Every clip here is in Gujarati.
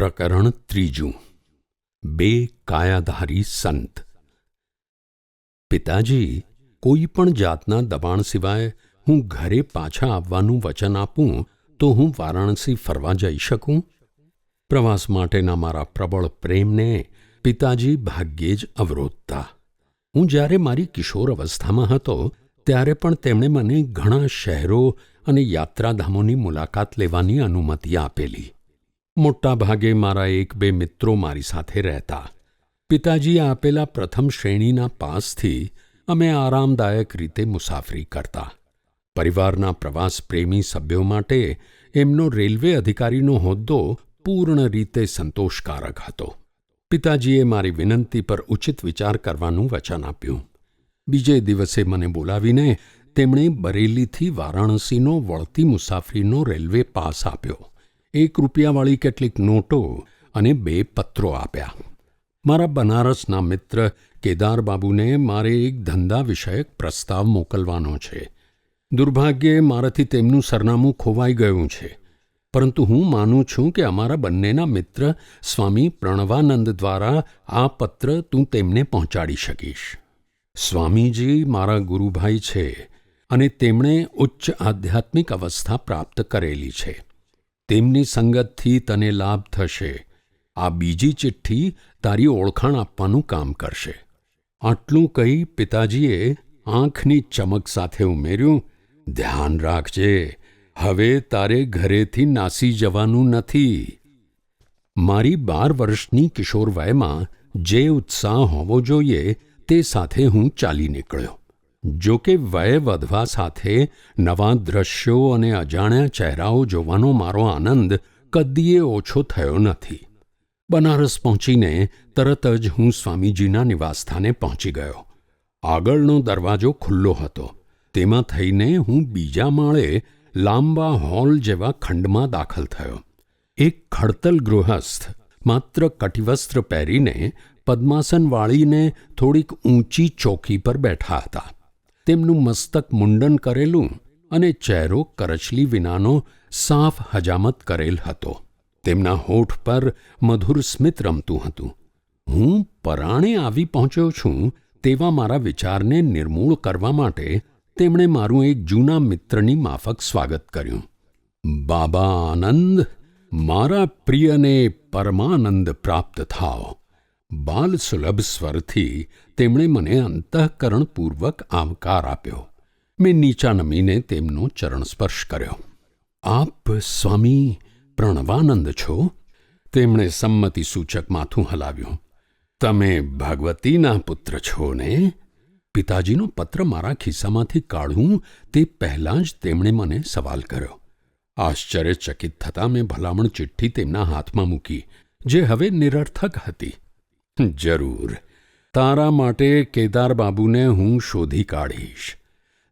પ્રકરણ ત્રીજું. બે કાયાધારી સંત. પિતાજી, કોઈ પણ જાતના દબાણ સિવાય હું ઘરે પાછા આવવાનું વચન આપું તો હું વારાણસી ફરવા જઈ શકું? પ્રવાસ માટેના મારા પ્રબળ પ્રેમને પિતાજી ભાગ્યે જ અવરોધતા હું જ્યારે મારી કિશોર અવસ્થામાં હતો, ત્યારે પણ તેમણે મને ઘણા શહેરો અને યાત્રાધામોની મુલાકાત લેવાની અનુમતિ આપેલી. મોટાભાગે મારા એક બે મિત્રો મારી સાથે રહેતા. પિતાજીએ આપેલા પ્રથમ શ્રેણીના પાસથી અમે આરામદાયક રીતે મુસાફરી કરતા. પરિવારના પ્રવાસ પ્રેમી સભ્યો માટે એમનો રેલવે અધિકારીનો હોદ્દો પૂર્ણ રીતે સંતોષકારક હતો. પિતાજીએ મારી વિનંતી પર ઉચિત વિચાર કરવાનું વચન આપ્યું. બીજે દિવસે મને બોલાવીને તેમણે બરેલીથી વારાણસીનો વળતી મુસાફરીનો રેલવે પાસ આપ્યો. એક રૂપિયાવાળી કેટલીક નોટો અને બે પત્રો આપ્યા. મારા બનારસના મિત્ર કેદારબાબુને મારે એક ધંધા વિષયક પ્રસ્તાવ મોકલવાનો છે. દુર્ભાગ્યે મારાથી તેમનું સરનામું ખોવાઈ ગયું છે. પરંતુ હું માનું છું કે અમારા બંનેના મિત્ર સ્વામી પ્રણવાનંદ દ્વારા આ પત્ર તું તેમને પહોંચાડી શકીશ. સ્વામીજી મારા ગુરુભાઈ છે અને તેમણે ઉચ્ચ આધ્યાત્મિક અવસ્થા પ્રાપ્ત કરેલી છે. તેમની સંગતથી તને લાભ થશે. આ બીજી ચિઠ્ઠી તારી ઓળખાણ આપવાનું કામ કરશે. આટલું કહી પિતાજીએ આંખની ચમક સાથે ઉમેર્યું, ધ્યાન રાખજે, હવે તારે ઘરેથી નાસી જવાનું નથી. મારી બાર વર્ષની કિશોર વયમાં જે ઉત્સાહ હોવો જોઈએ તે સાથે હું ચાલી નીકળ્યો. જો કે વય વધવા સાથે નવા દ્રશ્યો અને અજાણ્યા ચહેરાઓ જોવાનો મારો આનંદ કદીએ ઓછો થયો નથી. બનારસ પહોંચીને તરત જ હું સ્વામીજીના નિવાસસ્થાને પહોંચી ગયો. આગળનો દરવાજો ખુલ્લો હતો. તેમાં થઈને હું બીજા માળે લાંબા હોલ જેવા ખંડમાં દાખલ થયો. એક ખડતલ ગૃહસ્થ માત્ર કટિવસ્ત્ર પહેરીને પદ્માસન વાળીને થોડીક ઊંચી ચોકી પર બેઠા હતા. તેમનું મસ્તક મુંડન કરેલું અને ચહેરો કરચલી વિનાનો સાફ હજામત કરેલ હતો. તેમના હોઠ પર મધુર સ્મિત રમતું હતું. હું પરાણે આવી પહોંચ્યો છું તેવા મારા વિચારને નિર્મૂળ કરવા માટે તેમણે મારું એક જૂના મિત્રની માફક સ્વાગત કર્યું. બાબા આનંદ મારા પ્રિયને પરમાનંદ પ્રાપ્ત થાઓ. બાલ સુલભ સ્વરથી તેમણે મને અંતઃકરણપૂર્વક આવકાર આપ્યો. મેં નીચા નમીને તેમનો ચરણ સ્પર્શ કર્યો. આપ સ્વામી પ્રણવાનંદ છો? તેમણે સંમતિ સૂચક માથું હલાવ્યું. તમે ભગવતીના પુત્ર છો ને? પિતાજીનો પત્ર મારા ખિસ્સામાંથી કાઢું તે પહેલાં જ તેમણે મને સવાલ કર્યો. આશ્ચર્યચકિત થતાં મેં ભલામણ ચિઠ્ઠી તેમના હાથમાં મૂકી, જે હવે નિરર્થક હતી. જરૂર. તારા માટે કેદારબાબુને હું શોધી કાઢીશ.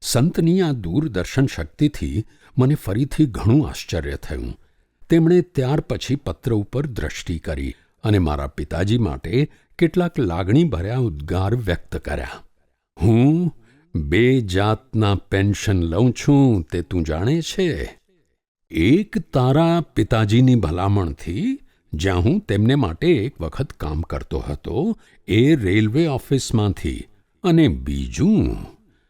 સંતની આ દૂરદર્શન શક્તિથી મને ફરીથી ઘણું આશ્ચર્ય થયું. તેમણે ત્યાર પછી પત્ર ઉપર દ્રષ્ટિ કરી અને મારા પિતાજી માટે કેટલાક લાગણીભર્યા ઉદ્ગાર વ્યક્ત કર્યા. હું બે જાતના પેન્શન લઉં છું, તે તું જાણે છે? એક તારા પિતાજીની ભલામણથી જ્યાં હું તેમને માટે એક વખત કામ કરતો હતો એ રેલવે ઓફિસમાંથી. અને બીજું,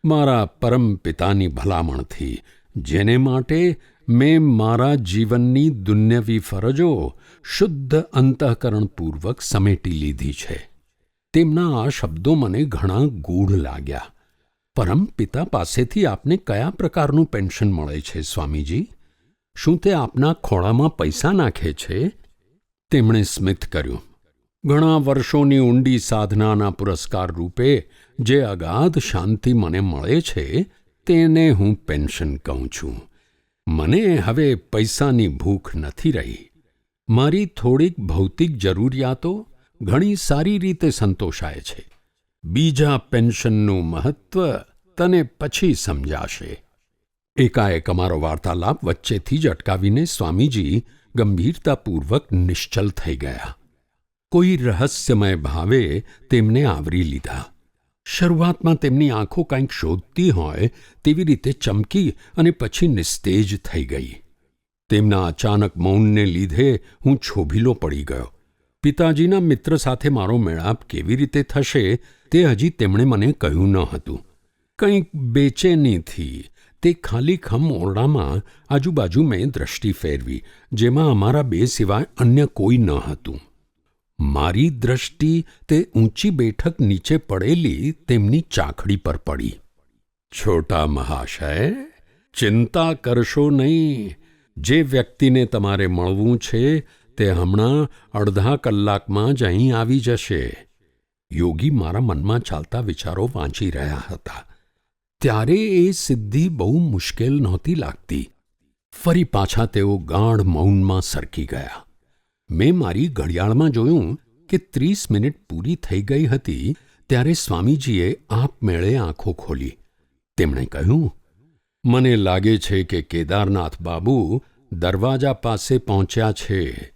મારા પરમ પિતાની ભલામણથી, જેને માટે મેં મારા જીવનની દુન્યવી ફરજો શુદ્ધ અંતઃકરણપૂર્વક સમેટી લીધી છે. તેમના આ શબ્દો મને ઘણા ગૂઢ લાગ્યા. પરમ પિતા પાસેથી આપને કયા પ્રકારનું પેન્શન મળે છે, સ્વામીજી? શું તે આપના ખોળામાં પૈસા નાખે છે? તેમણે સ્મિત કર્યું. ઘણા વર્ષોની ઊંડી સાધનાના પુરસ્કાર રૂપે જે અગાધ શાંતિ મને મળે છે, તેને હું પેન્શન કહું છું. મને હવે પૈસાની ભૂખ નથી રહી. મારી થોડીક ભૌતિક જરૂરિયાતો ઘણી સારી રીતે સંતોષાય છે. બીજા પેન્શનનું મહત્વ તને પછી સમજાશે. એકાએક અમારો વાર્તાલાપ વચ્ચેથી જ અટકાવીને સ્વામીજી ગંભીરતાપૂર્વક નિશ્ચલ થઈ ગયા. કોઈ રહસ્યમય ભાવે તેમને આવરી લીધા. શરૂઆતમાં તેમની આંખો કંઈક શોધતી હોય તેવી રીતે ચમકી અને પછી નિસ્તેજ થઈ ગઈ. તેમના અચાનક મૌનને લીધે હું છોભીલો પડી ગયો. પિતાજીના મિત્ર સાથે મારો મેળાપ કેવી રીતે થશે તે હજી તેમણે મને કહ્યું ન હતું. કંઈક બેચેનીથી તે ખાલી ખમ ઓરડામાં આજુબાજુ મેં દ્રષ્ટિ ફેરવી, જેમાં અમારા બે સિવાય અન્ય કોઈ ન હતું. મારી દ્રષ્ટિ તે ઊંચી બેઠક નીચે પડેલી તેમની ચાખડી પર પડી. છોટા મહાશય, ચિંતા કરશો નહીં. જે વ્યક્તિને તમારે મળવું છે, તે હમણાં અડધા કલાકમાં જ અહીં આવી જશે. યોગી મારા મનમાં ચાલતા વિચારો વાંચી રહ્યા હતા. ત્યારે એ સિદ્ધિ બહુ મુશ્કેલ નહોતી લાગતી. ફરી પાછા તેઓ ગાઢ મૌનમાં સરકી ગયા. મેં મારી ઘડિયાળમાં જોયું કે ત્રીસ મિનિટ પૂરી થઈ ગઈ હતી ત્યારે સ્વામીજીએ આપમેળે આંખો ખોલી. તેમણે કહ્યું, મને લાગે છે કે કેદારનાથ બાબુ દરવાજા પાસે પહોંચ્યા છે.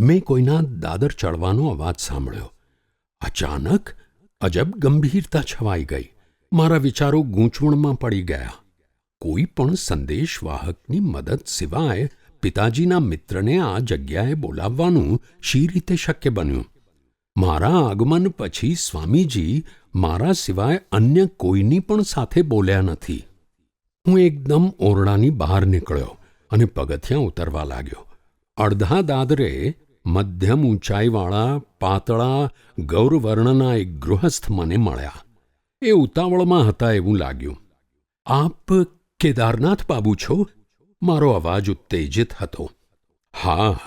મેં કોઈના દાદર ચડવાનો અવાજ સાંભળ્યો. અચાનક અજબ ગંભીરતા છવાઈ ગઈ. મારા વિચારો ગૂંચવણમાં પડી ગયા. કોઈ પણ સંદેશવાહકની મદદ સિવાય પિતાજીના મિત્રને આ જગ્યાએ બોલાવવાનું શી રીતે શક્ય બન્યું? મારા આગમન પછી સ્વામીજી મારા સિવાય અન્ય કોઈની પણ સાથે બોલ્યા નથી. હું એકદમ ઓરડાની બહાર નીકળ્યો અને પગથિયાં ઉતરવા લાગ્યો. અડધા દાદરે મધ્યમ ઊંચાઈવાળા, પાતળા, ગૌરવર્ણના એક ગૃહસ્થ મને મળ્યા. એ ઉતાવળમાં હતા એવું લાગ્યું. આપ કેદારનાથ બાબુ છો? મારો અવાજ ઉત્તેજિત હતો. હા,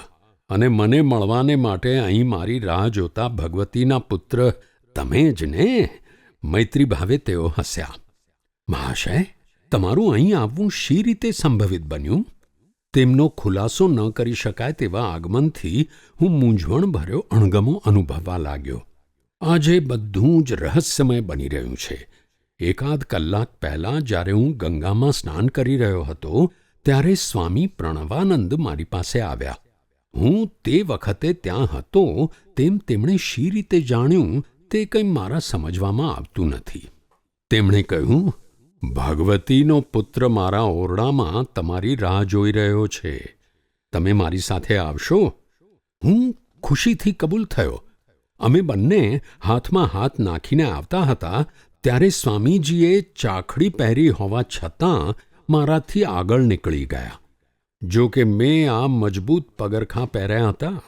અને મને મળવાને માટે અહીં મારી રાહ જોતા ભગવતીના પુત્ર તમે જ ને? મૈત્રી ભાવે તેઓ હસ્યા. મહાશય, તમારું અહીં આવવું શી રીતે સંભવિત બન્યું? તેમનો ખુલાસો ન કરી શકાય તેવા આગમનથી હું મૂંઝવણ ભર્યો અણગમો અનુભવવા લાગ્યો. આજે બધું જ રહસ્યમય બની રહ્યું છે. એકાદ કલાક પહેલાં જ્યારે હું ગંગામાં સ્નાન કરી રહ્યો હતો, ત્યારે સ્વામી પ્રણવાનંદ મારી પાસે આવ્યા. હું તે વખતે ત્યાં હતો તેમ તેમણે શી રીતે જાણ્યું તે કંઈ મારા સમજવામાં આવતું નથી. તેમણે કહ્યું, ભગવતીનો પુત્ર મારા ઓરડામાં તમારી રાહ જોઈ રહ્યો છે. તમે મારી સાથે આવશો? હું ખુશીથી કબૂલ થયો. અમે બંને હાથમાં હાથ નાખીને આવતા હતા, ત્યારે સ્વામીજીએ ચાખડી પહેરી હોવા છતાં મારાથી આગળ નીકળી ગયા. જો કે મેં આ મજબૂત પગરખાં પહેર્યા હતા.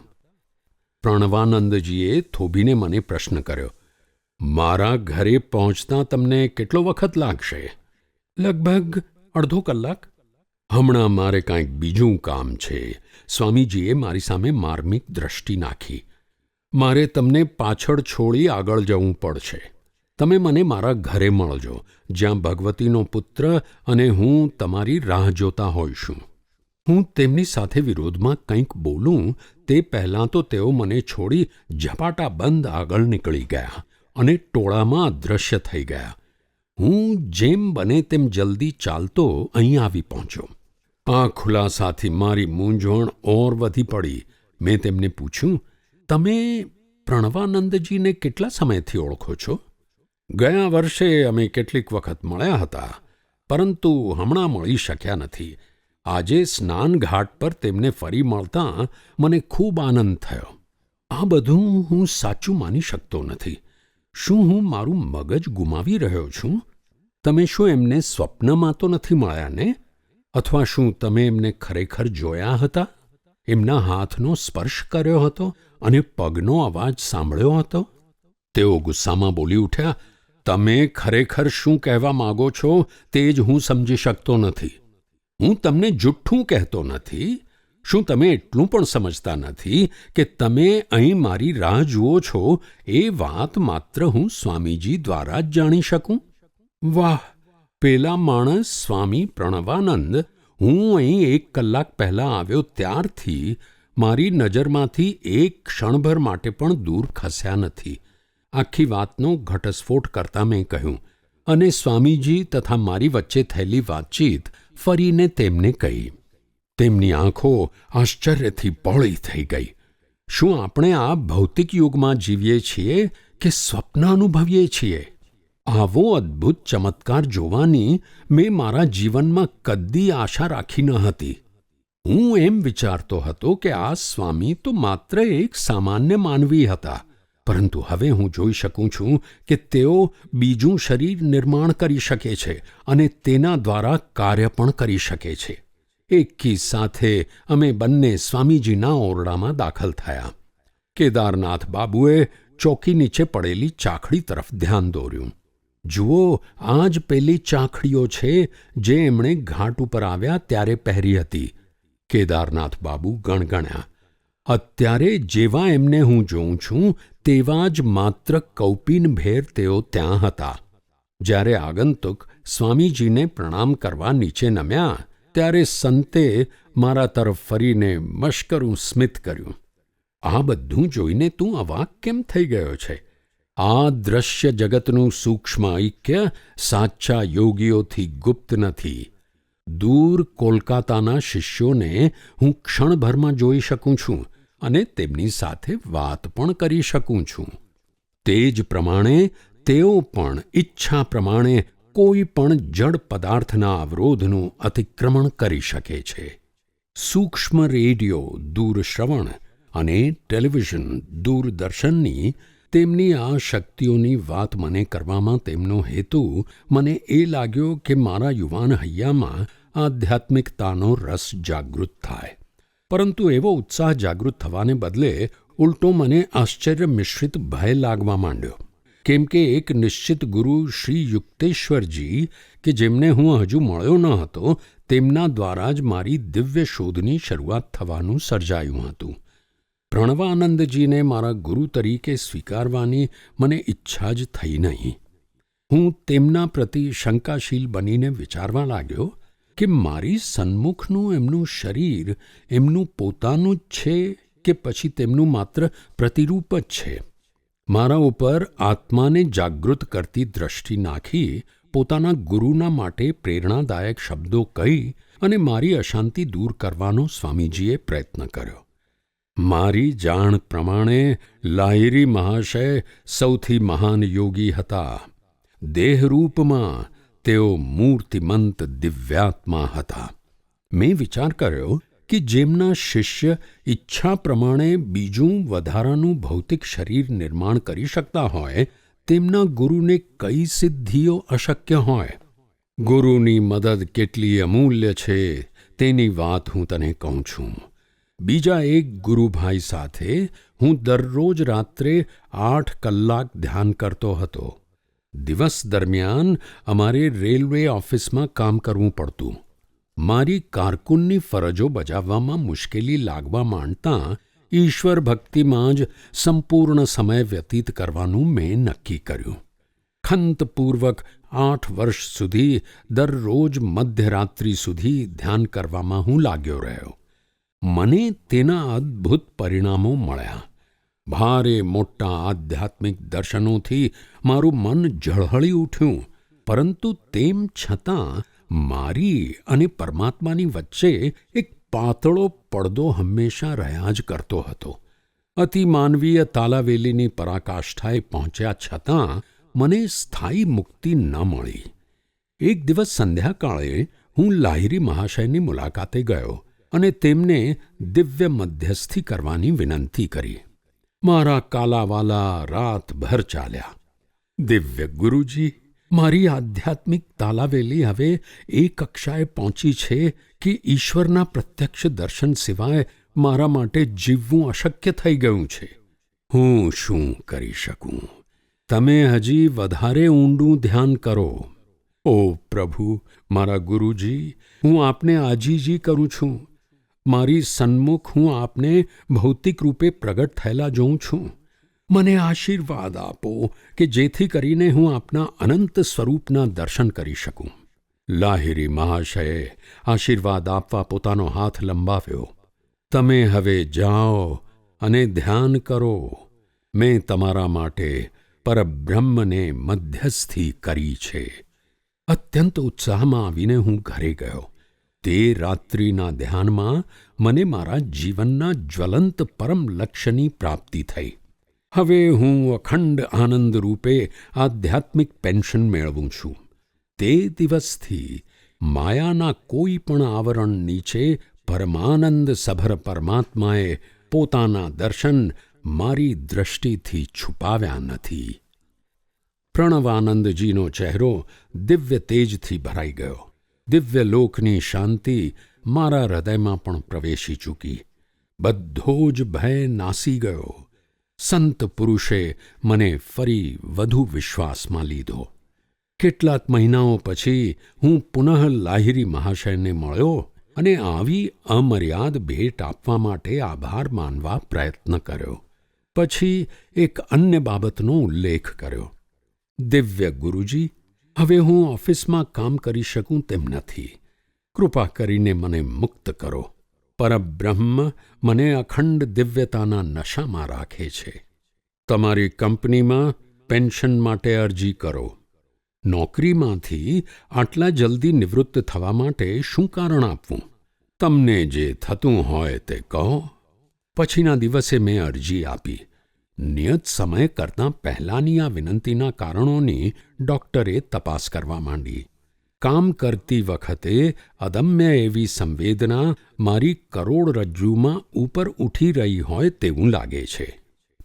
પ્રણવાનંદજીએ થોભીને મને પ્રશ્ન કર્યો, મારા ઘરે પહોંચતા તમને કેટલો વખત લાગશે? લગભગ અડધો કલાક. હમણાં મારે કાંઈક બીજું કામ છે. સ્વામીજીએ મારી સામે માર્મિક દ્રષ્ટિ નાખી. મારે તમને પાછળ છોડી આગળ જવું પડશે. તમે મને મારા ઘરે મળજો, જ્યાં ભગવતીનો પુત્ર અને હું તમારી રાહ જોતા હોઈશું. હું તેમની સાથે વિરોધમાં કંઈક બોલું, તે પહેલાં તો તેઓ મને છોડી ઝપાટા બંધ આગળ નીકળી ગયા અને ટોળામાં અદૃશ્ય થઈ ગયા. હું જેમ બને તેમ જલ્દી ચાલતો અહીં આવી પહોંચ્યો. આ ખુલાસાથી મારી મૂંઝવણ ઓર વધી પડી. મેં તેમને પૂછ્યું તમે પ્રણવાનંદજીને કેટલા સમયથી ઓળખો છો? ગયા વર્ષે અમે કેટલીક વખત મળ્યા હતા, પરંતુ હમણાં મળી શક્યા નથી. આજે સ્નાન ઘાટ પર તેમને ફરી મળતાં મને ખૂબ આનંદ થયો. આ બધું હું સાચું માની શકતો નથી. શું હું મારું મગજ ગુમાવી રહ્યો છું? તમે શું એમને સ્વપ્નમાં તો નથી મળ્યા ને? અથવા શું તમે એમને ખરેખર જોયા હતા? એમના હાથનો સ્પર્શ કર્યો હતો અને પગનો અવાજ સાંભળ્યો હતો. તેઓ ગુસ્સામાં બોલી ઉઠ્યા, તમે ખરેખર શું કહેવા માગો છો તે જ હું સમજી શકતો નથી. હું તમને જુઠ્ઠું કહેતો નથી. શું તમે એટલું પણ સમજતા નથી કે તમે અહીં મારી રાહ જુઓ છો? એ વાત માત્ર હું સ્વામીજી દ્વારા જ જાણી શકું? વાહ! પેલા માણસ સ્વામી પ્રણવાનંદ હું અહીં એક કલાક પહેલાં આવ્યો ત્યારથી મારી નજરમાંથી એક ક્ષણભર માટે પણ દૂર ખસ્યા નથી. આખી વાતનો ઘટસ્ફોટ કરતા મેં કહ્યું, અને સ્વામીજી તથા મારી વચ્ચે થયેલી વાતચીત ફરીને તેમને કહી. તેમની આંખો આશ્ચર્યથી પહોળી થઈ ગઈ. શું આપણે આ ભૌતિક યુગમાં જીવીએ છીએ કે સ્વપ્ન અનુભવીએ છીએ? આવો અદ્ભુત ચમત્કાર જોવાની મેં મારા જીવનમાં કદી આશા રાખી ન હતી. હું એમ વિચારતો હતો કે આ સ્વામી તો માત્ર એક સામાન્ય માનવી હતા, પરંતુ હવે હું જોઈ શકું છું કે તેઓ બીજું શરીર નિર્માણ કરી શકે છે અને તેના દ્વારા કાર્ય પણ કરી શકે છે. એકી સાથે અમે બંને સ્વામીજીના ઓરડામાં દાખલ થયા. કેદારનાથ બાબુએ ચોકી નીચે પડેલી ચાખડી તરફ ધ્યાન દોર્યું. જુઓ આ જ પેલી ચાખડીઓ છે જે એમણે ઘાટ ઉપર આવ્યા ત્યારે પહેરી હતી. કેદારનાથ બાબુ ગણગણ્યા. અત્યારે જેવા એમને હું જોઉં છું, તેવા જ માત્ર કૌપીનભેર તેઓ ત્યાં હતા. જ્યારે આગંતુક સ્વામીજીને પ્રણામ કરવા નીચે નમ્યા, ત્યારે સંતે મારા તરફ ફરીને મશ્કરું સ્મિત કર્યું. આ બધું જોઈને તું અવાક કેમ થઈ ગયો છે? આ દ્રશ્ય જગતનું સૂક્ષ્મ ઐક્ય સાચા યોગીઓથી ગુપ્ત નથી દૂર કોલકાતાના શિષ્યોને હું ક્ષણભરમાં જોઈ શકું છું અને તેમની સાથે વાત પણ કરી શકું છું તે જ પ્રમાણે તેઓ પણ ઈચ્છા પ્રમાણે કોઈ પણ જડ પદાર્થના અવરોધનું અતિક્રમણ કરી શકે છે સૂક્ષ્મ રેડિયો દૂરશ્રવણ અને ટેલિવિઝન દૂરદર્શનની તેમની આ શક્તિઓની વાત મને કરવામાં તેમનો હેતુ મને એ લાગ્યો કે મારા યુવાન હૈયામાં આધ્યાત્મિકતાનો રસ જાગૃત થાય. પરંતુ એવો ઉત્સાહ જાગૃત થવાને બદલે ઉલટો મને આશ્ચર્ય મિશ્રિત ભય લાગવા માંડ્યો. કેમ કે એક નિશ્ચિત ગુરુ શ્રી યુક્તેશ્વરજી, કે જેમને હું હજુ મળ્યો ન હતો, તેમના દ્વારા જ મારી દિવ્ય શોધની શરૂઆત થવાનું સર્જાયું હતું. પ્રણવાનંદજીને મારા ગુરુ તરીકે સ્વીકારવાની મને ઈચ્છા જ થઈ નહીં. હું તેમના પ્રતિ શંકાશીલ બનીને વિચારવા લાગ્યો કે મારી સન્મુખનું એમનું શરીર, એમનું પોતાનું જ છે કે પછી તેમનું માત્ર પ્રતિરૂપ જ છે? મારા ઉપર આત્માને જાગૃત કરતી દ્રષ્ટિ નાખી પોતાના ગુરુના માટે પ્રેરણાદાયક શબ્દો કહી અને મારી અશાંતિ દૂર કરવાનો સ્વામીજીએ પ્રયત્ન કર્યો. મારી જાણ પ્રમાણે લાહિરી મહાશય સૌથી મહાન યોગી હતા. દેહરૂપમાં તેઓ મૂર્તિમંત દિવ્યાત્મા હતા. મેં વિચાર કર્યો કે જેમના શિષ્ય ઈચ્છા પ્રમાણે બીજું વધારાનું ભૌતિક શરીર નિર્માણ કરી શકતા હોય, તેમના ગુરુને કઈ સિદ્ધિઓ અશક્ય હોય? ગુરુની મદદ કેટલી અમૂલ્ય છે, તેની વાત હું તને કહું છું. બીજા એક ગુરુભાઈ સાથે હું દરરોજ રાત્રે આઠ કલાક ધ્યાન કરતો હતો. દિવસ દરમિયાન અમારે રેલવે ઓફિસમાં કામ કરવું પડતું. મારી કારકુનની ફરજો બજાવવામાં મુશ્કેલી લાગવા માંડતા ઈશ્વર ભક્તિમાં જ સંપૂર્ણ સમય વ્યતીત કરવાનું મેં નક્કી કર્યું. ખંતપૂર્વક આઠ વર્ષ સુધી દરરોજ મધ્યરાત્રિ સુધી ધ્યાન કરવામાં હું લાગ્યો રહ્યો. મને તેના અદ્ભુત પરિણામો મળ્યા. ભારે મોટા આધ્યાત્મિક દર્શનોથી મારું મન ઝળહળી ઉઠ્યું, પરંતુ તેમ છતાં મારી અને પરમાત્માની વચ્ચે એક પાતળો પડદો હંમેશા રહ્યા જ કરતો હતો. અતિમાનવીય તાલાવેલીની પરાકાષ્ઠાએ પહોંચ્યા છતાં મને સ્થાયી મુક્તિ ન મળી. એક દિવસ સંધ્યાકાળે હું લાહિરી મહાશયની મુલાકાતે ગયો. અને તેમને દિવ્ય મધ્યસ્થી કરવાની વિનંતી કરી. મારા કાલાવાલા રાતભર ચાલ્યા. દિવ્ય ગુરુજી, મારી આધ્યાત્મિક તાલાવેલી હવે એ કક્ષાએ પહોંચી છે કે ઈશ્વરના પ્રત્યક્ષ દર્શન સિવાય મારા માટે જીવવું અશક્ય થઈ ગયું છે. હું શું કરી શકું? તમે હજી વધારે ઊંડું ધ્યાન કરો. ઓ પ્રભુ, મારા ગુરુજી, હું આપને આજીજી કરું છું. મારી સન્મુખ હું આપને ભૌતિક રૂપે પ્રગટ થયેલા જોઉં છું. મને આશીર્વાદ આપો કે જેથી કરીને હું આપના અનંત સ્વરૂપના દર્શન કરી શકું. લાહિરી મહાશયે, આશીર્વાદ આપવા પોતાનો હાથ લંબાવ્યો. તમે હવે જાઓ અને ધ્યાન કરો. મેં તમારા માટે પરબ્રહ્મને મધ્યસ્થી કરી છે. અત્યંત ઉત્સાહમાં આવીને હું ઘરે ગયો. તે રાત્રિના ધ્યાનમાં મને મારા જીવનના જ્વલંત પરમ લક્ષ્યની પ્રાપ્તિ થઈ. હવે હું અખંડ આનંદ રૂપે આધ્યાત્મિક પેન્શન મેળવું છું. તે દિવસથી માયાના કોઈ પણ આવરણ નીચે પરમાનંદ સભર પરમાત્માએ પોતાના દર્શન મારી દ્રષ્ટિથી છુપાવ્યા નથી. પ્રણવાનંદજીનો ચહેરો દિવ્ય તેજથી ભરાઈ ગયો. દિવ્ય લોકની શાંતિ મારા હૃદયમાં પણ પ્રવેશી ચૂકી. બધો જ ભય નાસી ગયો. સંત પુરુષે મને ફરી વધુ વિશ્વાસમાં લીધો. કેટલાક મહિનાઓ પછી હું પુનઃ લાહિરી મહાશયને મળ્યો અને આવી અમર્યાદ ભેટ આપવા માટે આભાર માનવા પ્રયત્ન કર્યો. પછી એક અન્ય બાબતનો ઉલ્લેખ કર્યો. દિવ્ય ગુરુજી હવે હું ઓફિસમાં કામ કરી શકું તેમ નથી. કૃપા કરીને મને મુક્ત કરો. પરબ્રહ્મ મને અખંડ દિવ્યતાના નશામાં રાખે છે. તમારી કંપનીમાં પેન્શન માટે અરજી કરો. નોકરીમાંથી આટલા જલ્દી નિવૃત્ત થવા માટે શું કારણ આપવું? તમને જે થતું હોય તે કહો. પછીના દિવસે મેં અરજી આપી. નિયત સમય કરતાં પહેલાંની આ વિનંતીના કારણોની ડૉક્ટરે તપાસ કરવા માંડી. કામ કરતી વખતે અદમ્ય એવી સંવેદના મારી કરોડરજ્જુમાં ઉપર ઉઠી રહી હોય તેવું લાગે છે.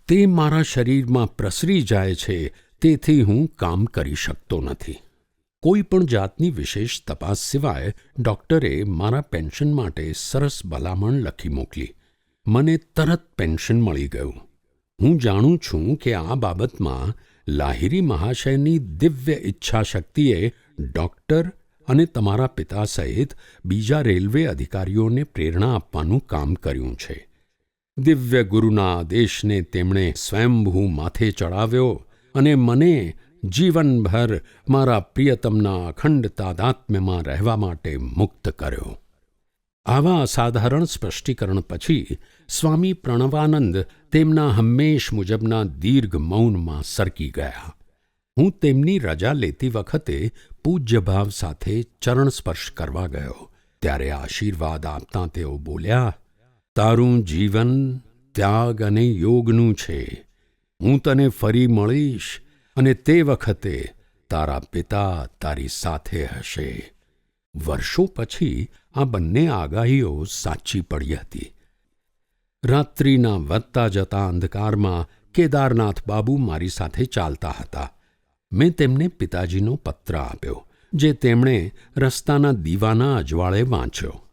તે મારા શરીરમાં પ્રસરી જાય છે, તેથી હું કામ કરી શકતો નથી. કોઈ પણ જાતની વિશેષ તપાસ સિવાય ડૉક્ટરે મારા પેન્શન માટે સરસ ભલામણ લખી મોકલી. મને તરત પેન્શન મળી ગયું. હું જાણું છું કે આ બાબતમાં લાહિરી મહાશયની દિવ્ય ઈચ્છાશક્તિએ ડૉક્ટર અને તમારા પિતા સહિત બીજા રેલવે અધિકારીઓને પ્રેરણા આપવાનું કામ કર્યું છે. દિવ્ય ગુરુના આદેશને તેમણે સ્વયંભૂ માથે ચડાવ્યો અને મને જીવનભર મારા પ્રિયતમના અખંડ તાદાત્મ્યમાં રહેવા માટે મુક્ત કર્યો. આવા અસાધારણ સ્પષ્ટીકરણ પછી સ્વામી પ્રણવાનંદ તેમના હંમેશ મુજબના દીર્ઘ મૌનમાં સરકી ગયા. હું તેમની રજા લેતી વખતે પૂજ્યભાવ સાથે ચરણ સ્પર્શ કરવા ગયો. ત્યારે આશીર્વાદ આપતા તેઓ બોલ્યા, તારું જીવન, ત્યાગ અને યોગનું છે. હું તને ફરી મળીશ અને તે વખતે તારા પિતા તારી સાથે હશે. વર્ષો પછી આ બંને આગાહીઓ સાચી પડી હતી. રાત્રિના વધતા જતા અંધકારમાં કેદારનાથ બાબુ મારી સાથે ચાલતા હતા. મેં તેમને પિતાજીનો પત્ર આપ્યો, જે તેમણે રસ્તાના દીવાના અજવાળે વાંચ્યો.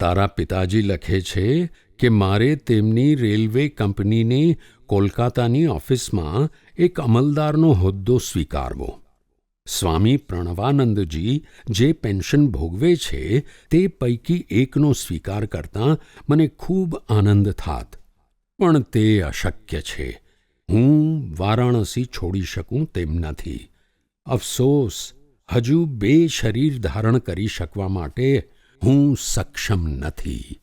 તારા પિતાજી લખે છે કે મારે તેમની રેલવે કંપનીની કોલકાતાની ઓફિસમાં એક અમલદારનો હોદ્દો સ્વીકારવો. સ્વામી પ્રણવાનંદજી જે પેન્શન ભોગવે છે, તે પૈકી એકનો સ્વીકાર કરતાં મને ખૂબ આનંદ થાત. પણ તે અશક્ય છે. હું વારાણસી છોડી શકું તેમ નથી. અફસોસ, હજુ બે શરીર ધારણ કરી શકવા માટે હું સક્ષમ નથી.